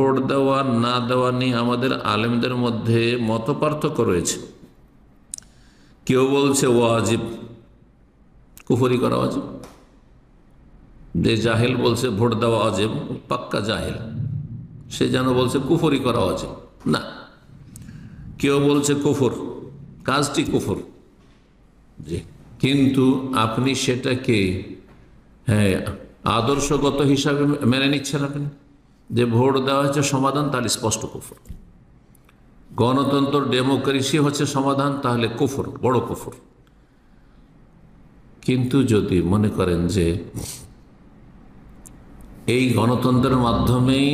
Vote দেওয়া, না দেওয়া নিয়ে আমাদের আলেমদের মধ্যে মত রয়েছে। কেউ বলছে ওয়াজিব, কুফরি করা অজিব যে জাহেল বলছে ভোট দেওয়া অজেব পাক্কা জাহেল। সে যেন বলছে কুফরি করা অজেব না। কেউ বলছে কুফর, কাজটি কুফর। জি। কিন্তু আপনি সেটাকে হ্যাঁ আদর্শগত হিসাবে মেনে নিচ্ছেন আপনি। যে ভোট দেওয়া হচ্ছে সমাধান, তাহলে স্পষ্ট কুফর। গণতন্ত্র, ডেমোক্রেসি হচ্ছে সমাধান, তাহলে কুফর, বড় কুফর। কিন্তু যদি মনে করেন যে এই গণতন্ত্রের মাধ্যমেই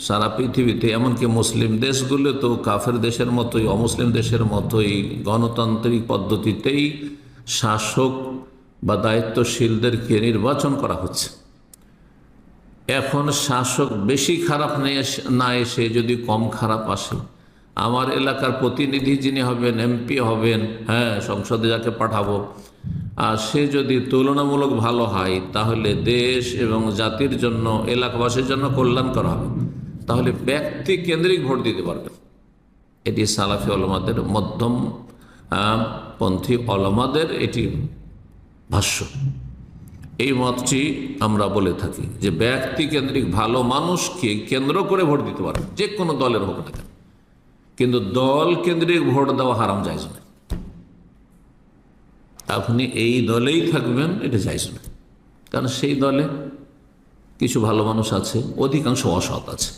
সারা পৃথিবীতে, এমনকি মুসলিম দেশগুলো তো কাফের দেশের মতোই, অমুসলিম দেশের মতোই গণতান্ত্রিক পদ্ধতিতেই শাসক বা দায়িত্বশীলদেরকে নির্বাচন করা হচ্ছে। এখন শাসক বেশি খারাপ না এসে যদি কম খারাপ আসে। আমার এলাকার প্রতিনিধি যিনি হবেন, এমপি হবেন হ্যাঁ সংসদে যাকে পাঠাবো, আর সে যদি তুলনামূলক ভালো হয়, তাহলে দেশ এবং জাতির জন্য, এলাকাবাসীর জন্য কল্যাণ করা হবে। তাহলে ব্যক্তি কেন্দ্রিক ভোট দিতে পারবেন এটি সালাফি অলমাদের মধ্যম পন্থী অলমাদের এটি ভাষ্য। এই মতটি আমরা বলে থাকি যে ব্যক্তি কেন্দ্রিক ভালো মানুষকে কেন্দ্র করে ভোট দিতে পারবেন যে কোনো দলের হোক না কেন। কিন্তু দল কেন্দ্রিক ভোট দেওয়া হারাম যায় না আপনি এই দলেই থাকবেন, এটা যাইজ না কারণ সেই দলে কিছু ভালো মানুষ আছে, অধিকাংশ অসৎ আছে।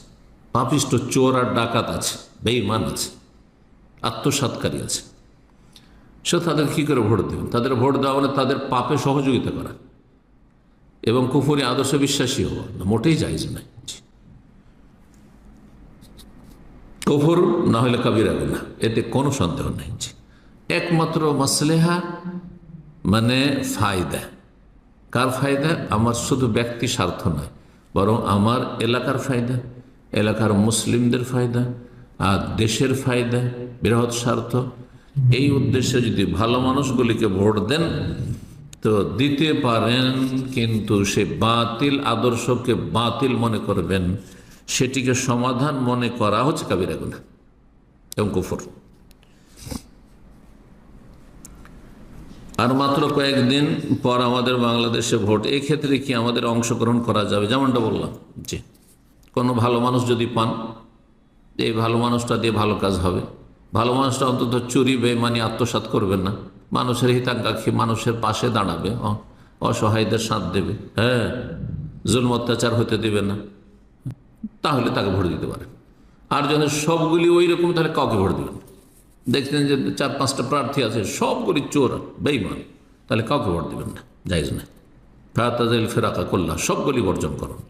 পাপিষ্ট চোর আর ডাকাত আছে বেইমান আছে আত্মসাতকারী আছে। সে তাদের কী করে ভোট দেবেন? তাদের ভোট দেওয়া মানে তাদের পাপে সহযোগিতা করা। এবং কুফুরি আদর্শ বিশ্বাসী হওয়া। না, মোটেই যাইজ নাই। কুফুর না হলে কাবিরা না। এতে কোনো সন্দেহ নেই। একমাত্র মাসলেহা মানে ফায়দা। কার ফায়দা? আমার শুধু ব্যক্তি স্বার্থ নয়, বরং আমার এলাকার ফায়দা, এলাকার মুসলিমদের ফায়দা, আর দেশের ফায়দা, বৃহৎ স্বার্থ। এই উদ্দেশ্যে যদি ভালো মানুষগুলিকে ভোট দেন তো দিতে পারেন, কিন্তু সে বাতিল আদর্শকে বাতিল মনে করবেন, সেটিকে সমাধান মনে করা হচ্ছে কাবিরা গুনা এবং কুফর। আর মাত্র কয়েকদিন পর আমাদের বাংলাদেশে ভোট এই ক্ষেত্রে কি আমাদের অংশগ্রহণ করা যাবে? যেমনটা বললাম যে কোনো ভালো মানুষ যদি পান, এই ভালো মানুষটা দিয়ে ভালো কাজ হবে। ভালো মানুষটা অন্তত চুরি বেমানি আত্মসাত করবেন না। মানুষের হিতাকাঙ্ক্ষী মানুষের পাশে দাঁড়াবে অসহায়দের সাথ দেবে। হ্যাঁ জুলম অত্যাচার হতে দেবে না। তাহলে তাকে ভোট দিতে পারে। আর যখন সবগুলি ওই রকম, তাহলে কাউকে ভোট দেবেন দেখছেন যে চার পাঁচটা প্রার্থী আছে, সবগুলি চোর বেইমান তাহলে কাউকে ভোট দেবেন না। যাইজ না ফেরাতাজ ফেরাকা করলা সবগুলি বর্জন করুন